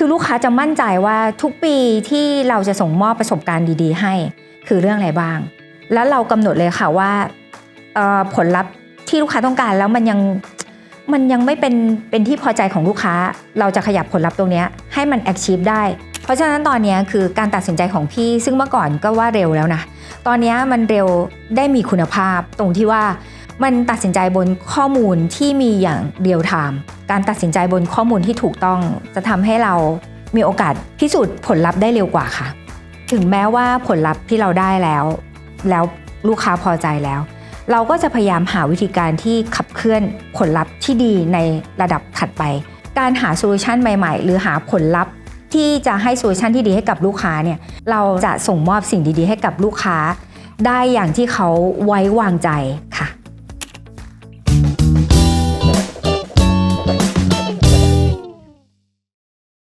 คือลูกค้าจะมั่นใจว่าทุกปีที่เราจะส่งมอบประสบการณ์ดีๆ ให้ คือเรื่องอะไรบ้าง แล้วเรากำหนดเลยค่ะว่าผลลัพธ์ที่ลูกค้าต้องการแล้วมันยังมันยังไม่เป็นเป็นที่พอใจของลูกค้า เราจะขยับผลลัพธ์ตรงนี้ให้มัน achieve ได้ เพราะฉะนั้นตอนนี้คือการตัดสินใจของพี่ ซึ่งเมื่อก่อนก็ว่าเร็วแล้วนะ ตอนนี้มันเร็วได้มีคุณภาพตรงที่ว่า มันตัดสินใจบนข้อมูลที่มีอย่างเรียลไทม์การตัดสินใจบนข้อมูลที่ถูกต้อง จะทำให้เรามีโอกาสพิสูจน์ผลลัพธ์ได้เร็วกว่าค่ะ ถึงแม้ว่าผลลัพธ์ที่เราได้แล้ว แล้วลูกค้าพอใจแล้ว เราก็จะพยายามหาวิธีการที่ขับเคลื่อนผลลัพธ์ที่ดีในระดับถัดไป การหาโซลูชันใหม่ ๆ หรือหาผลลัพธ์ที่จะให้โซลูชันที่ดีให้กับลูกค้าเนี่ยเราจะส่งมอบสิ่งดีๆ ให้กับลูกค้า ได้อย่างที่เขาไว้วางใจค่ะ